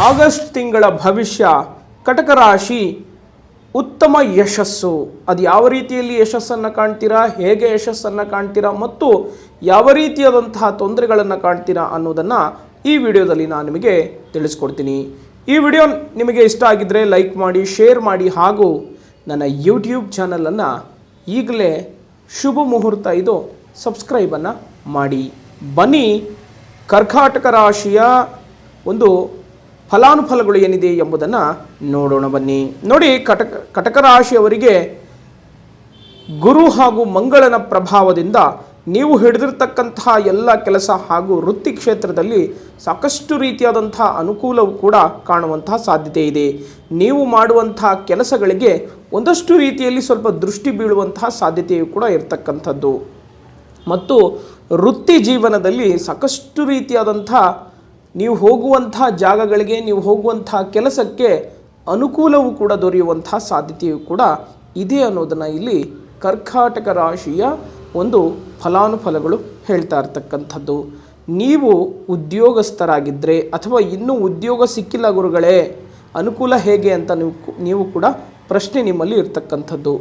August ತಿಂಗಳ ಭವಿಷ್ಯ ಕಟಕ ರಾಶಿ ಉತ್ತಮ ಯಶಸ್ಸು. ಅದು ಯಾವ ರೀತಿಯಲ್ಲಿ ಯಶಸ್ಸನ್ನು ಕಾಣ್ತೀರಾ, ಹೇಗೆ ಯಶಸ್ಸನ್ನು ಕಾಣ್ತೀರಾ ಮತ್ತು ಯಾವ ರೀತಿಯಾದಂತಹ ತೊಂದರೆಗಳನ್ನು ಕಾಣ್ತೀರಾ ಅನ್ನೋದನ್ನು ಈ ವಿಡಿಯೋದಲ್ಲಿ ನಾನು ನಿಮಗೆ ತಿಳಿಸ್ಕೊಡ್ತೀನಿ. ಈ ವಿಡಿಯೋ ನಿಮಗೆ ಇಷ್ಟ ಆಗಿದ್ದರೆ ಲೈಕ್ ಮಾಡಿ, ಶೇರ್ ಮಾಡಿ ಹಾಗೂ ನನ್ನ ಯೂಟ್ಯೂಬ್ ಚಾನಲನ್ನು ಈಗಲೇ ಶುಭ ಮುಹೂರ್ತ ಇದು ಸಬ್ಸ್ಕ್ರೈಬನ್ನು ಮಾಡಿ. ಬನ್ನಿ ಕರ್ಕಾಟಕ ರಾಶಿಯ ಒಂದು ಫಲಾನುಫಲಗಳು ಏನಿದೆ ಎಂಬುದನ್ನು ನೋಡೋಣ ಬನ್ನಿ. ನೋಡಿ ಕಟಕ ಕಟಕ ರಾಶಿಯವರಿಗೆ ಗುರು ಹಾಗೂ ಮಂಗಳನ ಪ್ರಭಾವದಿಂದ ನೀವು ಹಿಡಿದಿರ್ತಕ್ಕಂತಹ ಎಲ್ಲ ಕೆಲಸ ಹಾಗೂ ವೃತ್ತಿ ಕ್ಷೇತ್ರದಲ್ಲಿ ಸಾಕಷ್ಟು ರೀತಿಯಾದಂತಹ ಅನುಕೂಲವು ಕೂಡ ಕಾಣುವಂತಹ ಸಾಧ್ಯತೆ ಇದೆ. ನೀವು ಮಾಡುವಂತಹ ಕೆಲಸಗಳಿಗೆ ಒಂದಷ್ಟು ರೀತಿಯಲ್ಲಿ ಸ್ವಲ್ಪ ದೃಷ್ಟಿ ಬೀಳುವಂತಹ ಸಾಧ್ಯತೆಯು ಕೂಡ ಇರತಕ್ಕಂಥದ್ದು. ಮತ್ತು ವೃತ್ತಿ ಜೀವನದಲ್ಲಿ ಸಾಕಷ್ಟು ರೀತಿಯಾದಂಥ ನೀವು ಹೋಗುವಂಥ ಜಾಗಗಳಿಗೆ, ನೀವು ಹೋಗುವಂಥ ಕೆಲಸಕ್ಕೆ ಅನುಕೂಲವೂ ಕೂಡ ದೊರೆಯುವಂಥ ಸಾಧ್ಯತೆಯು ಕೂಡ ಇದೆ ಅನ್ನೋದನ್ನು ಇಲ್ಲಿ ಕರ್ಕಾಟಕ ರಾಶಿಯ ಒಂದು ಫಲಾನುಫಲಗಳು ಹೇಳ್ತಾ ಇರ್ತಕ್ಕಂಥದ್ದು. ನೀವು ಉದ್ಯೋಗಸ್ಥರಾಗಿದ್ದರೆ ಅಥವಾ ಇನ್ನೂ ಉದ್ಯೋಗ ಸಿಕ್ಕಿಲ್ಲ ಗುರುಗಳೇ, ಅನುಕೂಲ ಹೇಗೆ ಅಂತ ನೀವು ನೀವು ಕೂಡ ಪ್ರಶ್ನೆ ನಿಮ್ಮಲ್ಲಿ ಇರ್ತಕ್ಕಂಥದ್ದು.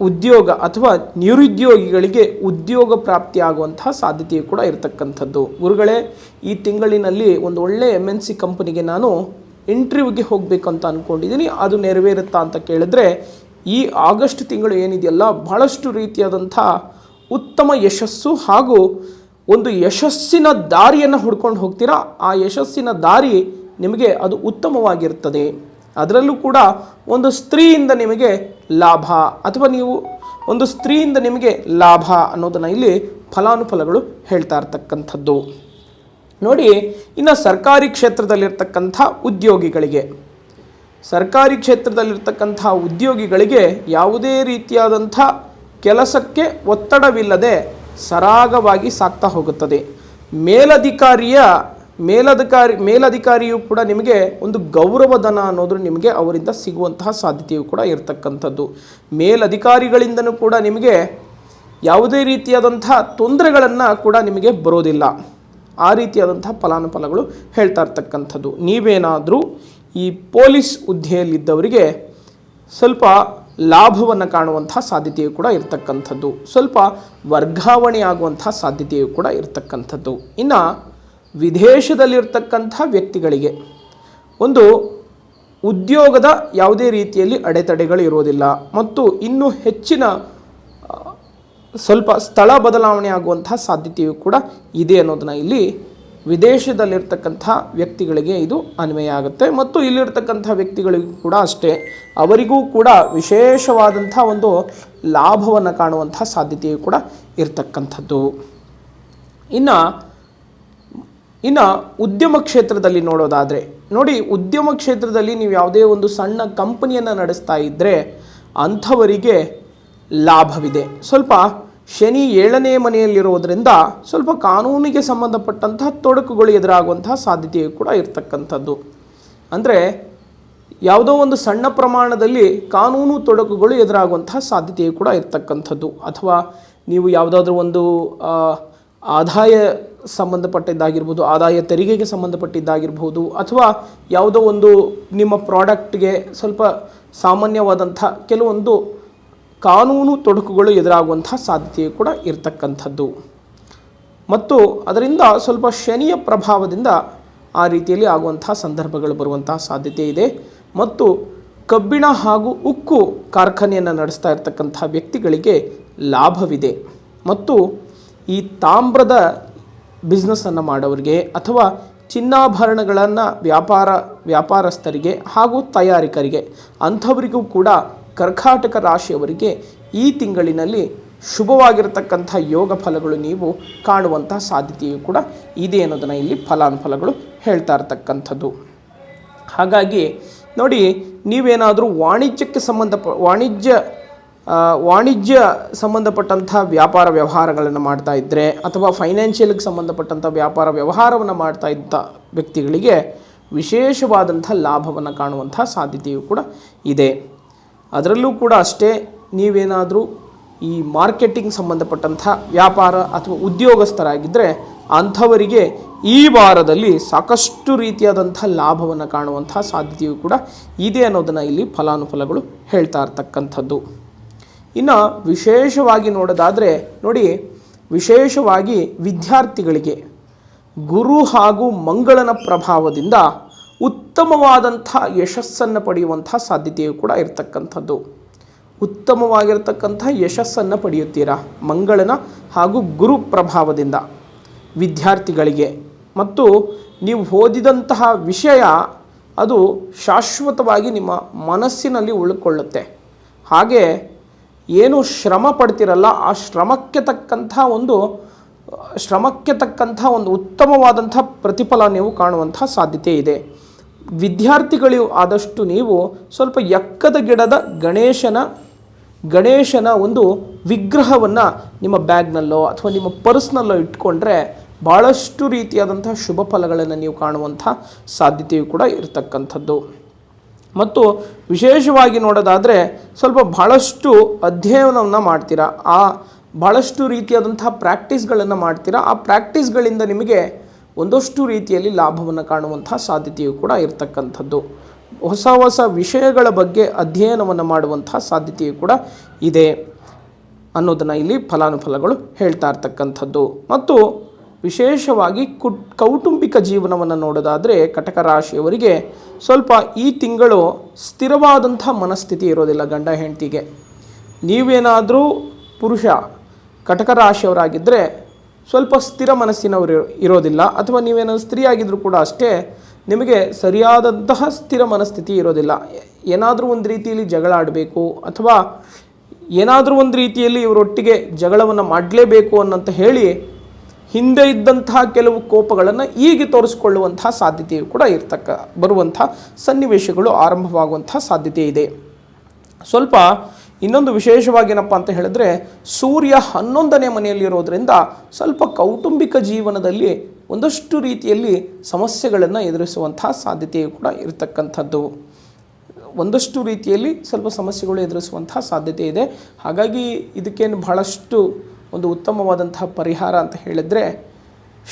ಉದ್ಯೋಗ ಅಥವಾ ನಿರುದ್ಯೋಗಿಗಳಿಗೆ ಉದ್ಯೋಗ ಪ್ರಾಪ್ತಿಯಾಗುವಂತಹ ಸಾಧ್ಯತೆಯು ಕೂಡ ಇರತಕ್ಕಂಥದ್ದು. ಗುರುಗಳೇ, ಈ ತಿಂಗಳಿನಲ್ಲಿ ಒಂದು ಒಳ್ಳೆಯ ಎಂ ಎನ್ ಸಿ ಕಂಪನಿಗೆ ನಾನು ಇಂಟರ್ವ್ಯೂಗೆ ಹೋಗಬೇಕು ಅಂತ ಅಂದ್ಕೊಂಡಿದ್ದೀನಿ ಅದು ನೆರವೇರುತ್ತಾ ಅಂತ ಕೇಳಿದ್ರೆ, ಈ ಆಗಸ್ಟ್ ತಿಂಗಳು ಏನಿದೆಯಲ್ಲ, ಬಹಳಷ್ಟು ರೀತಿಯಾದಂಥ ಉತ್ತಮ ಯಶಸ್ಸು ಹಾಗೂ ಒಂದು ಯಶಸ್ಸಿನ ದಾರಿಯನ್ನು ಹುಡ್ಕೊಂಡು ಹೋಗ್ತೀರಾ? ಆ ಯಶಸ್ಸಿನ ದಾರಿ ನಿಮಗೆ ಅದು ಉತ್ತಮವಾಗಿರ್ತದೆ. ಅದರಲ್ಲೂ ಕೂಡ ಒಂದು ಸ್ತ್ರೀಯಿಂದ ನಿಮಗೆ ಲಾಭ ಅಥವಾ ನೀವು ಒಂದು ಸ್ತ್ರೀಯಿಂದ ನಿಮಗೆ ಲಾಭ ಅನ್ನೋದನ್ನು ಇಲ್ಲಿ ಫಲಾನುಫಲಗಳು ಹೇಳ್ತಾ ಇರ್ತಕ್ಕಂಥದ್ದು. ನೋಡಿ, ಇನ್ನು ಸರ್ಕಾರಿ ಕ್ಷೇತ್ರದಲ್ಲಿರ್ತಕ್ಕಂಥ ಉದ್ಯೋಗಿಗಳಿಗೆ. ಸರ್ಕಾರಿ ಕ್ಷೇತ್ರದಲ್ಲಿರ್ತಕ್ಕಂಥ ಉದ್ಯೋಗಿಗಳಿಗೆ ಯಾವುದೇ ರೀತಿಯಾದಂಥ ಕೆಲಸಕ್ಕೆ ಒತ್ತಡವಿಲ್ಲದೆ ಸರಾಗವಾಗಿ ಸಾಕ್ತಾ ಹೋಗುತ್ತದೆ. ಮೇಲಧಿಕಾರಿಯ ಮೇಲಧಿಕಾರಿ, ಮೇಲಧಿಕಾರಿಯು ಕೂಡ ನಿಮಗೆ ಒಂದು ಗೌರವಧನ ಅನ್ನೋದು ನಿಮಗೆ ಅವರಿಂದ ಸಿಗುವಂತಹ ಸಾಧ್ಯತೆಯು ಕೂಡ ಇರತಕ್ಕಂಥದ್ದು. ಮೇಲಧಿಕಾರಿಗಳಿಂದನೂ ಕೂಡ ನಿಮಗೆ ಯಾವುದೇ ರೀತಿಯಾದಂಥ ತೊಂದರೆಗಳನ್ನು ಕೂಡ ನಿಮಗೆ ಬರೋದಿಲ್ಲ. ಆ ರೀತಿಯಾದಂಥ ಫಲಾನುಫಲಗಳು ಹೇಳ್ತಾ ಇರ್ತಕ್ಕಂಥದ್ದು. ನೀವೇನಾದರೂ ಈ ಪೊಲೀಸ್ ಹುದ್ದೆಯಲ್ಲಿದ್ದವರಿಗೆ ಸ್ವಲ್ಪ ಲಾಭವನ್ನು ಕಾಣುವಂಥ ಸಾಧ್ಯತೆಯು ಕೂಡ ಇರತಕ್ಕಂಥದ್ದು. ಸ್ವಲ್ಪ ವರ್ಗಾವಣೆ ಸಾಧ್ಯತೆಯು ಕೂಡ ಇರತಕ್ಕಂಥದ್ದು. ಇನ್ನು ವಿದೇಶದಲ್ಲಿರ್ತಕ್ಕಂಥ ವ್ಯಕ್ತಿಗಳಿಗೆ. ಒಂದು, ಉದ್ಯೋಗದ ಯಾವುದೇ ರೀತಿಯಲ್ಲಿ ಅಡೆತಡೆಗಳು ಇರೋದಿಲ್ಲ ಮತ್ತು ಇನ್ನೂ ಹೆಚ್ಚಿನ ಸ್ವಲ್ಪ ಸ್ಥಳ ಬದಲಾವಣೆ ಆಗುವಂತಹ ಸಾಧ್ಯತೆಯು ಕೂಡ ಇದೆ ಅನ್ನೋದನ್ನ ಇಲ್ಲಿ ವಿದೇಶದಲ್ಲಿರ್ತಕ್ಕಂಥ ವ್ಯಕ್ತಿಗಳಿಗೆ ಇದು ಅನ್ವಯ ಆಗುತ್ತೆ. ಮತ್ತು ಇಲ್ಲಿರ್ತಕ್ಕಂಥ ವ್ಯಕ್ತಿಗಳಿಗೂ ಕೂಡ ಅಷ್ಟೇ. ಅವರಿಗೂ ಕೂಡ ವಿಶೇಷವಾದಂಥ ಒಂದು ಲಾಭವನ್ನು ಕಾಣುವಂಥ ಸಾಧ್ಯತೆಯು ಕೂಡ ಇರತಕ್ಕಂಥದ್ದು. ಇನ್ನು ಇನ್ನು ಉದ್ಯಮ ಕ್ಷೇತ್ರದಲ್ಲಿ ನೋಡೋದಾದರೆ, ನೋಡಿ ಉದ್ಯಮ ಕ್ಷೇತ್ರದಲ್ಲಿ ನೀವು ಯಾವುದೇ ಒಂದು ಸಣ್ಣ ಕಂಪನಿಯನ್ನು ನಡೆಸ್ತಾ ಇದ್ದರೆ ಅಂಥವರಿಗೆ ಲಾಭವಿದೆ. ಸ್ವಲ್ಪ ಶನಿ ಏಳನೇ ಮನೆಯಲ್ಲಿರೋದರಿಂದ ಸ್ವಲ್ಪ ಕಾನೂನಿಗೆ ಸಂಬಂಧಪಟ್ಟಂತಹ ತೊಡಕುಗಳು ಎದುರಾಗುವಂತಹ ಸಾಧ್ಯತೆಯು ಕೂಡ ಇರತಕ್ಕಂಥದ್ದು. ಅಂದರೆ ಯಾವುದೋ ಒಂದು ಸಣ್ಣ ಪ್ರಮಾಣದಲ್ಲಿ ಕಾನೂನು ತೊಡಕುಗಳು ಎದುರಾಗುವಂತಹ ಸಾಧ್ಯತೆಯು ಕೂಡ ಇರತಕ್ಕಂಥದ್ದು. ಅಥವಾ ನೀವು ಯಾವುದಾದ್ರೂ ಒಂದು ಆದಾಯ ಸಂಬಂಧಪಟ್ಟಿದ್ದಾಗಿರ್ಬೋದು, ಆದಾಯ ತೆರಿಗೆಗೆ ಸಂಬಂಧಪಟ್ಟಿದ್ದಾಗಿರ್ಬೋದು, ಅಥವಾ ಯಾವುದೋ ಒಂದು ನಿಮ್ಮ ಪ್ರಾಡಕ್ಟ್ಗೆ ಸ್ವಲ್ಪ ಸಾಮಾನ್ಯವಾದಂಥ ಕೆಲವೊಂದು ಕಾನೂನು ತೊಡಕುಗಳು ಎದುರಾಗುವಂಥ ಸಾಧ್ಯತೆಯು ಕೂಡ ಇರತಕ್ಕಂಥದ್ದು. ಮತ್ತು ಅದರಿಂದ ಸ್ವಲ್ಪ ಶನಿಯ ಪ್ರಭಾವದಿಂದ ಆ ರೀತಿಯಲ್ಲಿ ಆಗುವಂಥ ಸಂದರ್ಭಗಳು ಬರುವಂತಹ ಸಾಧ್ಯತೆ ಇದೆ. ಮತ್ತು ಕಬ್ಬಿಣ ಹಾಗೂ ಉಕ್ಕು ಕಾರ್ಖಾನೆಯನ್ನು ನಡೆಸ್ತಾ ಇರತಕ್ಕಂಥ ವ್ಯಕ್ತಿಗಳಿಗೆ ಲಾಭವಿದೆ. ಮತ್ತು ಈ ತಾಮ್ರದ ಬಿಸ್ನೆಸ್ಸನ್ನು ಮಾಡೋರಿಗೆ ಅಥವಾ ಚಿನ್ನಾಭರಣಗಳನ್ನು ವ್ಯಾಪಾರ, ವ್ಯಾಪಾರಸ್ಥರಿಗೆ ಹಾಗೂ ತಯಾರಿಕರಿಗೆ ಅಂಥವರಿಗೂ ಕೂಡ ಕರ್ಕಾಟಕ ರಾಶಿಯವರಿಗೆ ಈ ತಿಂಗಳಿನಲ್ಲಿ ಶುಭವಾಗಿರತಕ್ಕಂಥ ಯೋಗ ಫಲಗಳು ನೀವು ಕಾಣುವಂತಹ ಸಾಧ್ಯತೆಯು ಕೂಡ ಇದೆ ಅನ್ನೋದನ್ನು ಇಲ್ಲಿ ಫಲಾನುಫಲಗಳು ಹೇಳ್ತಾ ಇರ್ತಕ್ಕಂಥದ್ದು. ಹಾಗಾಗಿ ನೋಡಿ, ನೀವೇನಾದರೂ ವಾಣಿಜ್ಯಕ್ಕೆ ಸಂಬಂಧಪ, ವಾಣಿಜ್ಯ ವಾಣಿಜ್ಯ ಸಂಬಂಧಪಟ್ಟಂಥ ವ್ಯಾಪಾರ ವ್ಯವಹಾರಗಳನ್ನು ಮಾಡ್ತಾ ಇದ್ದರೆ ಅಥವಾ ಫೈನಾನ್ಷಿಯಲ್ಗೆ ಸಂಬಂಧಪಟ್ಟಂಥ ವ್ಯಾಪಾರ ವ್ಯವಹಾರವನ್ನು ಮಾಡ್ತಾ ಇದ್ದ ವ್ಯಕ್ತಿಗಳಿಗೆ ವಿಶೇಷವಾದಂಥ ಲಾಭವನ್ನು ಕಾಣುವಂಥ ಸಾಧ್ಯತೆಯು ಕೂಡ ಇದೆ. ಅದರಲ್ಲೂ ಕೂಡ ಅಷ್ಟೇ, ನೀವೇನಾದರೂ ಈ ಮಾರ್ಕೆಟಿಂಗ್ ಸಂಬಂಧಪಟ್ಟಂಥ ವ್ಯಾಪಾರ ಅಥವಾ ಉದ್ಯೋಗಸ್ಥರಾಗಿದ್ದರೆ ಅಂಥವರಿಗೆ ಈ ವಾರದಲ್ಲಿ ಸಾಕಷ್ಟು ರೀತಿಯಾದಂಥ ಲಾಭವನ್ನು ಕಾಣುವಂಥ ಸಾಧ್ಯತೆಯು ಕೂಡ ಇದೆ ಅನ್ನೋದನ್ನು ಇಲ್ಲಿ ಫಲಾನುಫಲಗಳು ಹೇಳ್ತಾ ಇರ್ತಕ್ಕಂಥದ್ದು. ಇನ್ನು ವಿಶೇಷವಾಗಿ ನೋಡೋದಾದರೆ ನೋಡಿ, ವಿಶೇಷವಾಗಿ ವಿದ್ಯಾರ್ಥಿಗಳಿಗೆ ಗುರು ಹಾಗೂ ಮಂಗಳನ ಪ್ರಭಾವದಿಂದ ಉತ್ತಮವಾದಂಥ ಯಶಸ್ಸನ್ನು ಪಡೆಯುವಂಥ ಸಾಧ್ಯತೆಯು ಕೂಡ ಇರತಕ್ಕಂಥದ್ದು. ಉತ್ತಮವಾಗಿರ್ತಕ್ಕಂಥ ಯಶಸ್ಸನ್ನು ಪಡೆಯುತ್ತೀರಾ? ಮಂಗಳನ ಹಾಗೂ ಗುರು ಪ್ರಭಾವದಿಂದ ವಿದ್ಯಾರ್ಥಿಗಳಿಗೆ. ಮತ್ತು ನೀವು ಓದಿದಂತಹ ವಿಷಯ ಅದು ಶಾಶ್ವತವಾಗಿ ನಿಮ್ಮ ಮನಸ್ಸಿನಲ್ಲಿ ಉಳ್ಕೊಳ್ಳುತ್ತೆ. ಹಾಗೆ ಏನು ಶ್ರಮ ಪಡ್ತಿರಲ್ಲ, ಆ ಶ್ರಮಕ್ಕೆ ತಕ್ಕಂಥ ಒಂದು, ಶ್ರಮಕ್ಕೆ ತಕ್ಕಂಥ ಒಂದು ಉತ್ತಮವಾದಂಥ ಪ್ರತಿಫಲ ನೀವು ಕಾಣುವಂಥ ಸಾಧ್ಯತೆ ಇದೆ. ವಿದ್ಯಾರ್ಥಿಗಳು ಆದಷ್ಟು ನೀವು ಸ್ವಲ್ಪ ಎಕ್ಕದ ಗಿಡದ ಗಣೇಶನ ಗಣೇಶನ ಒಂದು ವಿಗ್ರಹವನ್ನು ನಿಮ್ಮ ಬ್ಯಾಗ್ನಲ್ಲೋ ಅಥವಾ ನಿಮ್ಮ ಪರ್ಸ್ನಲ್ಲೋ ಇಟ್ಕೊಂಡ್ರೆ ಭಾಳಷ್ಟು ರೀತಿಯಾದಂಥ ಶುಭ ಫಲಗಳನ್ನು ನೀವು ಕಾಣುವಂಥ ಸಾಧ್ಯತೆಯು ಕೂಡ ಇರತಕ್ಕಂಥದ್ದು. ಮತ್ತು ವಿಶೇಷವಾಗಿ ನೋಡೋದಾದರೆ ಸ್ವಲ್ಪ ಭಾಳಷ್ಟು ಅಧ್ಯಯನವನ್ನು ಮಾಡ್ತೀರಾ? ಆ ಭಾಳಷ್ಟು ರೀತಿಯಾದಂಥ ಪ್ರಾಕ್ಟೀಸ್ಗಳನ್ನು ಮಾಡ್ತೀರಾ? ಆ ಪ್ರಾಕ್ಟೀಸ್ಗಳಿಂದ ನಿಮಗೆ ಒಂದಷ್ಟು ರೀತಿಯಲ್ಲಿ ಲಾಭವನ್ನು ಕಾಣುವಂಥ ಸಾಧ್ಯತೆಯು ಕೂಡ ಇರತಕ್ಕಂಥದ್ದು. ಹೊಸ ಹೊಸ ವಿಷಯಗಳ ಬಗ್ಗೆ ಅಧ್ಯಯನವನ್ನು ಮಾಡುವಂಥ ಸಾಧ್ಯತೆಯು ಕೂಡ ಇದೆ ಅನ್ನೋದನ್ನು ಇಲ್ಲಿ ಫಲಾನುಫಲಗಳು ಹೇಳ್ತಾ ಇರ್ತಕ್ಕಂಥದ್ದು. ಮತ್ತು ವಿಶೇಷವಾಗಿ ಕುಟ್, ಕೌಟುಂಬಿಕ ಜೀವನವನ್ನು ನೋಡೋದಾದರೆ ಕಟಕ ರಾಶಿಯವರಿಗೆ ಸ್ವಲ್ಪ ಈ ತಿಂಗಳು ಸ್ಥಿರವಾದಂಥ ಮನಸ್ಥಿತಿ ಇರೋದಿಲ್ಲ ಗಂಡ ಹೆಂಡತಿಗೆ. ನೀವೇನಾದರೂ ಪುರುಷ, ಕಟಕ ರಾಶಿಯವರಾಗಿದ್ದರೆ ಸ್ವಲ್ಪ ಸ್ಥಿರ ಮನಸ್ಸಿನವರು ಇರೋದಿಲ್ಲ. ಅಥವಾ ನೀವೇನಾದರೂ ಸ್ತ್ರೀ ಆಗಿದ್ದರೂ ಕೂಡ ಅಷ್ಟೇ ನಿಮಗೆ ಸರಿಯಾದಂತಹ ಸ್ಥಿರ ಮನಸ್ಥಿತಿ ಇರೋದಿಲ್ಲ. ಏನಾದರೂ ಒಂದು ರೀತಿಯಲ್ಲಿ ಜಗಳ ಆಡಬೇಕು ಅಥವಾ ಏನಾದರೂ ಒಂದು ರೀತಿಯಲ್ಲಿ ಇವರೊಟ್ಟಿಗೆ ಜಗಳವನ್ನು ಮಾಡಲೇಬೇಕು ಅನ್ನಂತ ಹೇಳಿ ಹಿಂದೆ ಇದ್ದಂತಹ ಕೆಲವು ಕೋಪಗಳನ್ನು ಈಗ ತೋರಿಸಿಕೊಳ್ಳುವಂತಹ ಸಾಧ್ಯತೆಯು ಕೂಡ ಇರ್ತಕ್ಕ, ಬರುವಂಥ ಸನ್ನಿವೇಶಗಳು ಆರಂಭವಾಗುವಂತಹ ಸಾಧ್ಯತೆ ಇದೆ. ಸ್ವಲ್ಪ ಇನ್ನೊಂದು ವಿಶೇಷವಾಗಿ ಏನಪ್ಪ ಅಂತ ಹೇಳಿದ್ರೆ, ಸೂರ್ಯ ಹನ್ನೊಂದನೇ ಮನೆಯಲ್ಲಿರೋದ್ರಿಂದ ಸ್ವಲ್ಪ ಕೌಟುಂಬಿಕ ಜೀವನದಲ್ಲಿ ಒಂದಷ್ಟು ರೀತಿಯಲ್ಲಿ ಸಮಸ್ಯೆಗಳನ್ನು ಎದುರಿಸುವಂತಹ ಸಾಧ್ಯತೆಯು ಕೂಡ ಇರತಕ್ಕಂಥದ್ದು. ಒಂದಷ್ಟು ರೀತಿಯಲ್ಲಿ ಸ್ವಲ್ಪ ಸಮಸ್ಯೆಗಳು ಎದುರಿಸುವಂತಹ ಸಾಧ್ಯತೆ ಇದೆ. ಹಾಗಾಗಿ ಇದಕ್ಕೇನು ಬಹಳಷ್ಟು ಒಂದು ಉತ್ತಮವಾದಂತಹ ಪರಿಹಾರ ಅಂತ ಹೇಳಿದ್ರೆ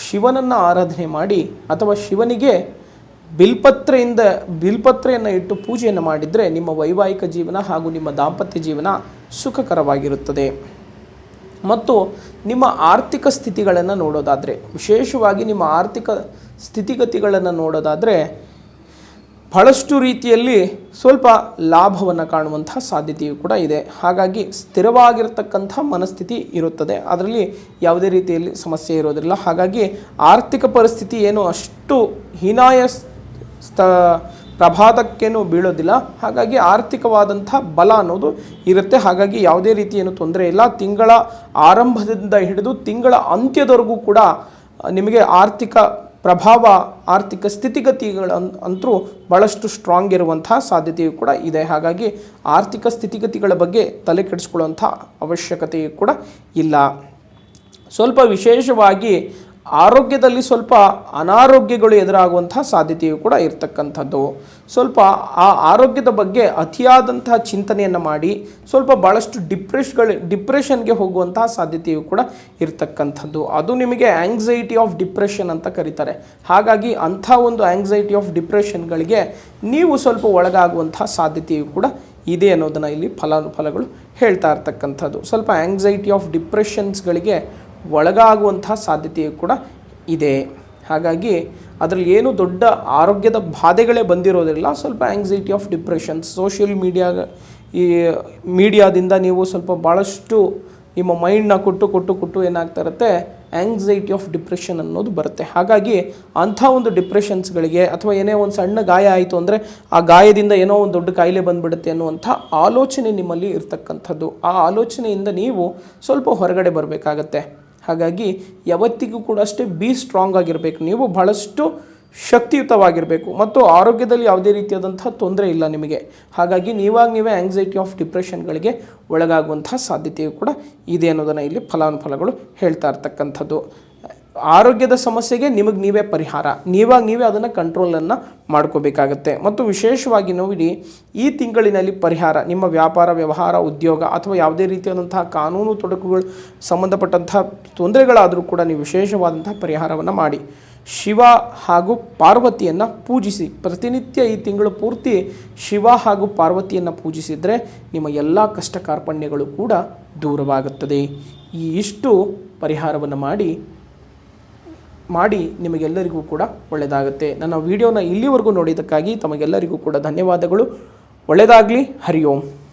ಶಿವನನ್ನು ಆರಾಧನೆ ಮಾಡಿ ಅಥವಾ ಶಿವನಿಗೆ ಬಿಲ್ಪತ್ರೆಯಿಂದ ಬಿಲ್ಪತ್ರೆಯನ್ನು ಇಟ್ಟು ಪೂಜೆಯನ್ನು ಮಾಡಿದರೆ ನಿಮ್ಮ ವೈವಾಹಿಕ ಜೀವನ ಹಾಗೂ ನಿಮ್ಮ ದಾಂಪತ್ಯ ಜೀವನ ಸುಖಕರವಾಗಿರುತ್ತದೆ. ಮತ್ತು ನಿಮ್ಮ ಆರ್ಥಿಕ ಸ್ಥಿತಿಗಳನ್ನು ನೋಡೋದಾದರೆ, ವಿಶೇಷವಾಗಿ ನಿಮ್ಮ ಆರ್ಥಿಕ ಸ್ಥಿತಿಗತಿಗಳನ್ನು ನೋಡೋದಾದರೆ ಬಹಳಷ್ಟು ರೀತಿಯಲ್ಲಿ ಸ್ವಲ್ಪ ಲಾಭವನ್ನು ಕಾಣುವಂತಹ ಸಾಧ್ಯತೆಯು ಕೂಡ ಇದೆ. ಹಾಗಾಗಿ ಸ್ಥಿರವಾಗಿರ್ತಕ್ಕಂಥ ಮನಸ್ಥಿತಿ ಇರುತ್ತದೆ. ಅದರಲ್ಲಿ ಯಾವುದೇ ರೀತಿಯಲ್ಲಿ ಸಮಸ್ಯೆ ಇರೋದಿಲ್ಲ. ಹಾಗಾಗಿ ಆರ್ಥಿಕ ಪರಿಸ್ಥಿತಿ ಏನು ಅಷ್ಟು ಹೀನಾಯ ಸ್ಥ ಪ್ರಭಾತಕ್ಕೇನು ಬೀಳೋದಿಲ್ಲ. ಹಾಗಾಗಿ ಆರ್ಥಿಕವಾದಂಥ ಬಲ ಅನ್ನೋದು ಇರುತ್ತೆ. ಹಾಗಾಗಿ ಯಾವುದೇ ರೀತಿ ಏನು ತೊಂದರೆ ಇಲ್ಲ. ತಿಂಗಳ ಆರಂಭದಿಂದ ಹಿಡಿದು ತಿಂಗಳ ಅಂತ್ಯದವರೆಗೂ ಕೂಡ ನಿಮಗೆ ಆರ್ಥಿಕ ಪ್ರಭಾವ, ಆರ್ಥಿಕ ಸ್ಥಿತಿಗತಿಗಳ ಅಂತರೂ ಭಾಳಷ್ಟು ಸ್ಟ್ರಾಂಗ್ ಇರುವಂಥ ಸಾಧ್ಯತೆಯು ಕೂಡ ಇದೆ. ಹಾಗಾಗಿ ಆರ್ಥಿಕ ಸ್ಥಿತಿಗತಿಗಳ ಬಗ್ಗೆ ತಲೆ ಕೆಡಿಸ್ಕೊಳ್ಳುವಂಥ ಅವಶ್ಯಕತೆಯು ಕೂಡ ಇಲ್ಲ. ಸ್ವಲ್ಪ ವಿಶೇಷವಾಗಿ ಆರೋಗ್ಯದಲ್ಲಿ ಸ್ವಲ್ಪ ಅನಾರೋಗ್ಯಗಳು ಎದುರಾಗುವಂತಹ ಸಾಧ್ಯತೆಯು ಕೂಡ ಇರತಕ್ಕಂಥದ್ದು. ಸ್ವಲ್ಪ ಆ ಆರೋಗ್ಯದ ಬಗ್ಗೆ ಅತಿಯಾದಂತಹ ಚಿಂತನೆಯನ್ನು ಮಾಡಿ, ಸ್ವಲ್ಪ ಭಾಳಷ್ಟು ಡಿಪ್ರೆಷ್ಗಳು ಡಿಪ್ರೆಷನ್ಗೆ ಹೋಗುವಂತಹ ಸಾಧ್ಯತೆಯು ಕೂಡ ಇರತಕ್ಕಂಥದ್ದು. ಅದು ನಿಮಗೆ ಆಂಗ್ಸೈಟಿ ಆಫ್ ಡಿಪ್ರೆಷನ್ ಅಂತ ಕರೀತಾರೆ. ಹಾಗಾಗಿ ಅಂಥ ಒಂದು ಆಂಗ್ಸೈಟಿ ಆಫ್ ಡಿಪ್ರೆಷನ್ಗಳಿಗೆ ನೀವು ಸ್ವಲ್ಪ ಒಳಗಾಗುವಂತಹ ಸಾಧ್ಯತೆಯು ಕೂಡ ಇದೆ ಅನ್ನೋದನ್ನು ಇಲ್ಲಿ ಫಲಾನುಫಲಗಳು ಹೇಳ್ತಾ ಇರ್ತಕ್ಕಂಥದ್ದು. ಸ್ವಲ್ಪ ಆಂಗ್ಸೈಟಿ ಆಫ್ ಡಿಪ್ರೆಷನ್ಸ್ಗಳಿಗೆ ಒಳಗಾಗುವಂಥ ಸಾಧ್ಯತೆಯು ಕೂಡ ಇದೆ. ಹಾಗಾಗಿ ಅದರಲ್ಲಿ ಏನು ದೊಡ್ಡ ಆರೋಗ್ಯದ ಬಾಧೆಗಳೇ ಬಂದಿರೋದಿಲ್ಲ. ಸ್ವಲ್ಪ anxiety of depression social media ಈ ಮೀಡಿಯಾದಿಂದ ನೀವು ಸ್ವಲ್ಪ ಭಾಳಷ್ಟು ನಿಮ್ಮ ಮೈಂಡ್ನ ಕೊಟ್ಟು ಕೊಟ್ಟು ಕೊಟ್ಟು ಏನಾಗ್ತಾ ಇರುತ್ತೆ? ಆಂಗ್ಸೈಟಿ ಆಫ್ ಡಿಪ್ರೆಷನ್ ಅನ್ನೋದು ಬರುತ್ತೆ. ಹಾಗಾಗಿ ಅಂಥ ಒಂದು ಡಿಪ್ರೆಷನ್ಸ್ಗಳಿಗೆ ಅಥವಾ ಏನೇ ಒಂದು ಸಣ್ಣ ಗಾಯ ಆಯಿತು ಅಂದರೆ ಆ ಗಾಯದಿಂದ ಏನೋ ಒಂದು ದೊಡ್ಡ ಕಾಯಿಲೆ ಬಂದ್ಬಿಡುತ್ತೆ ಅನ್ನುವಂಥ ಆಲೋಚನೆ ನಿಮ್ಮಲ್ಲಿ ಇರ್ತಕ್ಕಂಥದ್ದು. ಆ ಆಲೋಚನೆಯಿಂದ ನೀವು ಸ್ವಲ್ಪ ಹೊರಗಡೆ ಬರಬೇಕಾಗತ್ತೆ. ಹಾಗಾಗಿ ಯಾವತ್ತಿಗೂ ಕೂಡ ಅಷ್ಟೇ ಬಿ ಸ್ಟ್ರಾಂಗ್ ಆಗಿರಬೇಕು. ನೀವು ಬಹಳಷ್ಟು ಶಕ್ತಿಯುತವಾಗಿರಬೇಕು. ಮತ್ತು ಆರೋಗ್ಯದಲ್ಲಿ ಯಾವುದೇ ರೀತಿಯಾದಂಥ ತೊಂದರೆ ಇಲ್ಲ ನಿಮಗೆ. ಹಾಗಾಗಿ ನೀವಾಗ ನೀವೇ ಆಂಗ್ಸೈಟಿ ಆಫ್ ಡಿಪ್ರೆಷನ್ಗಳಿಗೆ ಒಳಗಾಗುವಂತಹ ಸಾಧ್ಯತೆಯು ಕೂಡ ಇದೆ ಅನ್ನೋದನ್ನು ಇಲ್ಲಿ ಫಲಾನುಫಲಗಳು ಹೇಳ್ತಾ ಇರ್ತಕ್ಕಂಥದ್ದು. ಆರೋಗ್ಯದ ಸಮಸ್ಯೆಗೆ ನಿಮಗೆ ನೀವೇ ಪರಿಹಾರ. ನೀವಾಗಿ ನೀವೇ ಅದನ್ನು ಕಂಟ್ರೋಲನ್ನು ಮಾಡ್ಕೋಬೇಕಾಗತ್ತೆ. ಮತ್ತು ವಿಶೇಷವಾಗಿ ನೋಡಿ ಈ ತಿಂಗಳಿನಲ್ಲಿ ಪರಿಹಾರ, ನಿಮ್ಮ ವ್ಯಾಪಾರ, ವ್ಯವಹಾರ, ಉದ್ಯೋಗ ಅಥವಾ ಯಾವುದೇ ರೀತಿಯಾದಂತಹ ಕಾನೂನು ತೊಡಕುಗಳು ಸಂಬಂಧಪಟ್ಟಂತಹ ತೊಂದರೆಗಳಾದರೂ ಕೂಡ ನೀವು ವಿಶೇಷವಾದಂತಹ ಪರಿಹಾರವನ್ನು ಮಾಡಿ. ಶಿವ ಹಾಗೂ ಪಾರ್ವತಿಯನ್ನು ಪೂಜಿಸಿ. ಪ್ರತಿನಿತ್ಯ ಈ ತಿಂಗಳು ಪೂರ್ತಿ ಶಿವ ಹಾಗೂ ಪಾರ್ವತಿಯನ್ನು ಪೂಜಿಸಿದರೆ ನಿಮ್ಮ ಎಲ್ಲ ಕಷ್ಟ ಕಾರ್ಪಣ್ಯಗಳು ಕೂಡ ದೂರವಾಗುತ್ತದೆ. ಈ ಇಷ್ಟು ಪರಿಹಾರವನ್ನು ಮಾಡಿ ಮಾಡಿ ನಿಮಗೆಲ್ಲರಿಗೂ ಕೂಡ ಒಳ್ಳೆಯದಾಗುತ್ತೆ. ನನ್ನ ವಿಡಿಯೋನ ಇಲ್ಲಿವರೆಗೂ ನೋಡಿದ್ದಕ್ಕಾಗಿ ತಮಗೆಲ್ಲರಿಗೂ ಕೂಡ ಧನ್ಯವಾದಗಳು. ಒಳ್ಳೆಯದಾಗಲಿ. ಹರಿ ಓಂ